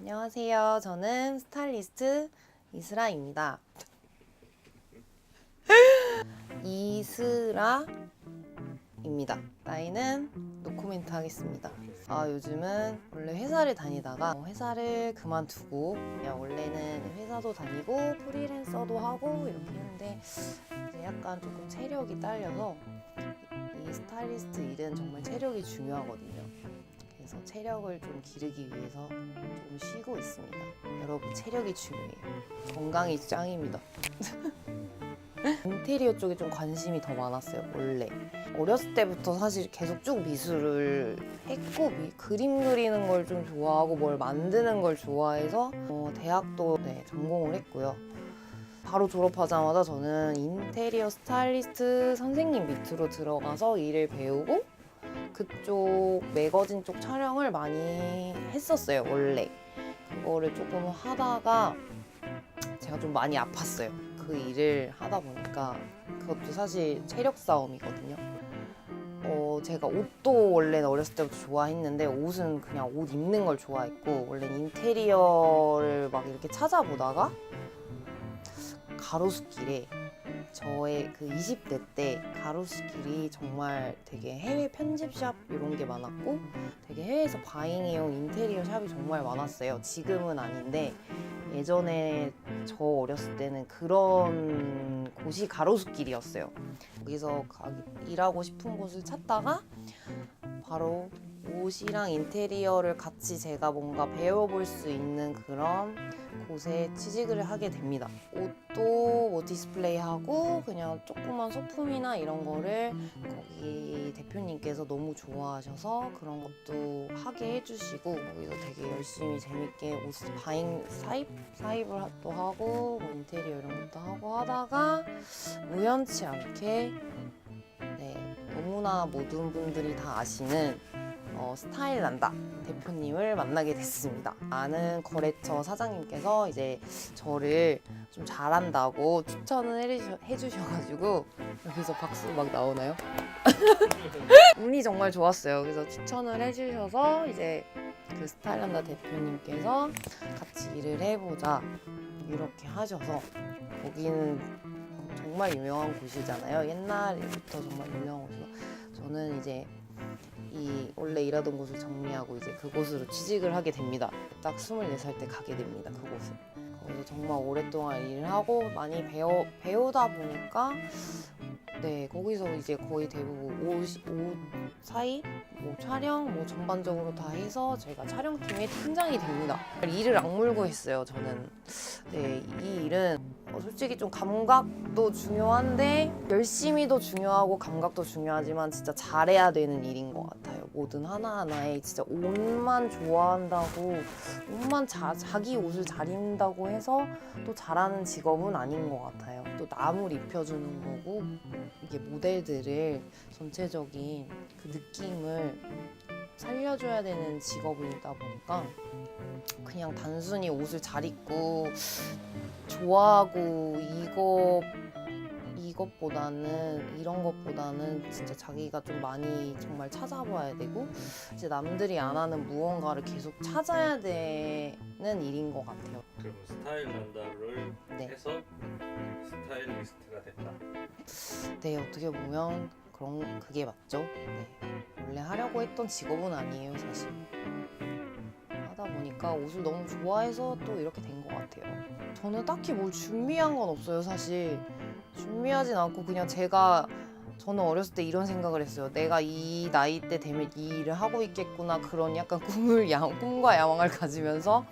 안녕하세요. 저는 스타일리스트 이스라입니다. 이스라 입니다. 나이는 노코멘트 하겠습니다. 아, 요즘은 원래 회사를 다니다가 회사를 그만두고 그냥 원래는 회사도 다니고 프리랜서도 하고 이렇게 했는데 이제 약간 조금 체력이 딸려서 이 스타일리스트 일은 정말 체력이 중요하거든요. 그래서 체력을 좀 기르기 위해서 좀 쉬고 있습니다. 여러분 체력이 중요해요. 건강이 짱입니다. 인테리어 쪽에 좀 관심이 더 많았어요 원래 어렸을 때부터 사실 계속 쭉 미술을 했고 미- 그림 그리는 걸 좀 좋아하고 뭘 만드는 걸 좋아해서 어, 대학도 네, 전공을 했고요. 바로 졸업하자마자 저는 인테리어 스타일리스트 선생님 밑으로 들어가서 일을 배우고 그쪽 매거진 쪽 촬영을 많이 했었어요 원래. 그거를 조금 하다가 제가 좀 많이 아팠어요 그 일을 하다 보니까. 그것도 사실 체력 싸움이거든요 어 제가 옷도 원래는 어렸을 때부터 좋아했는데 옷은 그냥 옷 입는 걸 좋아했고 원래는 인테리어를 막 이렇게 찾아보다가 가로수길에 저의 그 20대 때 가로수길이 정말 되게 해외 편집샵 이런 게 많았고 되게 해외에서 바잉이용 인테리어 샵이 정말 많았어요. 지금은 아닌데 예전에 저 어렸을 때는 그런 곳이 가로수길이었어요. 거기서 가- 일하고 싶은 곳을 찾다가 바로 옷이랑 인테리어를 같이 제가 뭔가 배워볼 수 있는 그런 곳에 취직을 하게 됩니다. 옷도 뭐 디스플레이하고 그냥 조그만 소품이나 이런 거를 거기 대표님께서 너무 좋아하셔서 그런 것도 하게 해주시고 거기서 되게 열심히 재밌게 옷 바잉 사입 사입을 또 하고 뭐 인테리어 이런 것도 하고 하다가 우연치 않게 네 너무나 모든 분들이 다 아시는 어, 스타일 난다 대표님을 만나게 됐습니다. 아는 거래처 사장님께서 이제 저를 좀 잘한다고 추천을 해주셔, 해주셔가지고 여기서 박수 막 나오나요? 운이 정말 좋았어요. 그래서 추천을 해주셔서 이제 그 스타일란다 대표님께서 같이 일을 해보자 이렇게 하셔서 거기는 정말 유명한 곳이잖아요. 옛날부터 정말 유명한 곳이고 저는 이제 이 원래 일하던 곳을 정리하고 이제 그곳으로 취직을 하게 됩니다. 딱 24살 때 가게 됩니다. 그곳을. 거기서 정말 오랫동안 일을 하고 많이 배워 배우다 보니까 네 거기서 이제 거의 대부분 옷, 옷 사이 뭐 촬영 뭐 전반적으로 다 해서 제가 촬영팀의 팀장이 됩니다. 일을 악물고 했어요. 저는 네 이 일은 어, 솔직히 좀 감각도 중요한데 열심히도 중요하고 감각도 중요하지만 진짜 잘해야 되는 일인 것 같아요. 모든 하나하나에 진짜 옷만 좋아한다고 옷만 자, 자기 옷을 잘 입는다고 해서 또 잘하는 직업은 아닌 것 같아요. 또 남을 입혀주는 거고 이게 모델들을 전체적인 그 느낌을 살려줘야 되는 직업이다 보니까 그냥 단순히 옷을 잘 입고 좋아하고 이거 이것보다는 이런 것보다는 진짜 자기가 좀 많이 정말 찾아봐야 되고 이제 남들이 안 하는 무언가를 계속 찾아야 되는 일인 것 같아요. 그리고 스타일 난다를 네. 해서 스타일리스트가 됐다. 네 어떻게 보면 그런 그게 맞죠. 네. 원래 하려고 했던 직업은 아니에요 사실. 하다 보니까 옷을 너무 좋아해서 또 이렇게 된 것 같아요. 저는 딱히 뭘 준비한 건 없어요 사실. 준비하진 않고 그냥 제가 저는 어렸을 때 이런 생각을 했어요. 내가 이 나이 때 되면 이 일을 하고 있겠구나 그런 약간 꿈을 야, 꿈과 야망을 가지면서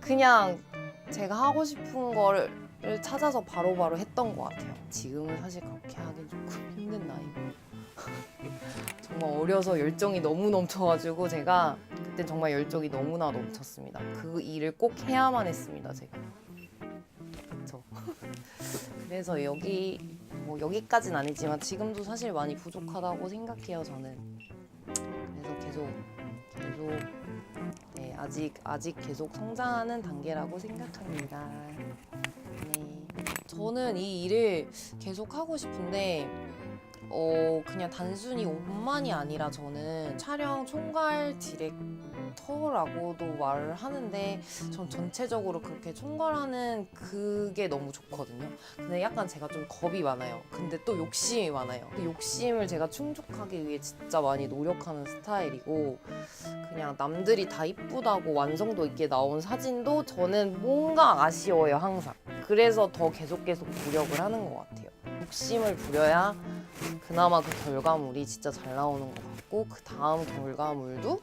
그냥 제가 하고 싶은 거 를 찾아서 바로바로 했던 것 같아요. 지금은 사실 그렇게 하긴 조금 힘든 나이고 정말 어려서 열정이 너무 넘쳐가지고 제가 그때 정말 열정이 너무나 넘쳤습니다. 그 일을 꼭 해야만 했습니다. 제가 그렇죠. 그래서 여기 뭐 여기까지는 아니지만 지금도 사실 많이 부족하다고 생각해요. 저는 그래서 계속 계속 네, 아직 아직 계속 성장하는 단계라고 생각합니다. 네. 저는 이 일을 계속 하고 싶은데 어 그냥 단순히 옷만이 아니라 저는 촬영 총괄 디렉터라고도 말을 하는데 전 전체적으로 그렇게 총괄하는 그게 너무 좋거든요. 근데 약간 제가 좀 겁이 많아요. 근데 또 욕심이 많아요. 그 욕심을 제가 충족하기 위해 진짜 많이 노력하는 스타일이고 그냥 남들이 다 이쁘다고 완성도 있게 나온 사진도 저는 뭔가 아쉬워요 항상. 그래서 더 계속 계속 노력을 하는 것 같아요. 욕심을 부려야 그나마 그 결과물이 진짜 잘 나오는 것 같고 그 다음 결과물도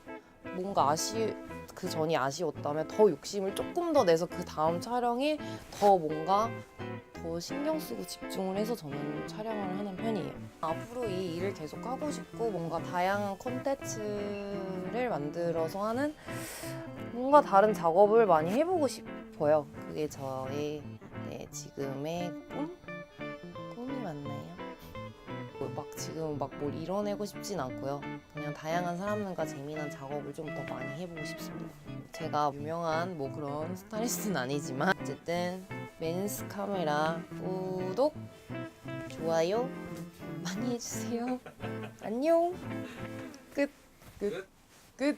뭔가 아쉬 그 전이 아쉬웠다면 더 욕심을 조금 더 내서 그 다음 촬영에 더 뭔가 더 신경 쓰고 집중을 해서 저는 촬영을 하는 편이에요. 앞으로 이 일을 계속 하고 싶고 뭔가 다양한 콘텐츠를 만들어서 하는 뭔가 다른 작업을 많이 해보고 싶어요. 그게 저의 네, 지금의 꿈? 꿈이 맞나요? 뭐막 지금 막 뭘 이뤄내고 싶진 않고요. 그냥 다양한 사람들과 재미난 작업을 좀 더 많이 해보고 싶습니다. 제가 유명한 뭐 그런 스타일리스트는 아니지만 어쨌든 맨스 카메라 구독 좋아요 많이 해주세요. 안녕. 끝. 끝. 끝.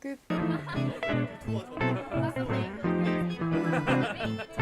끝.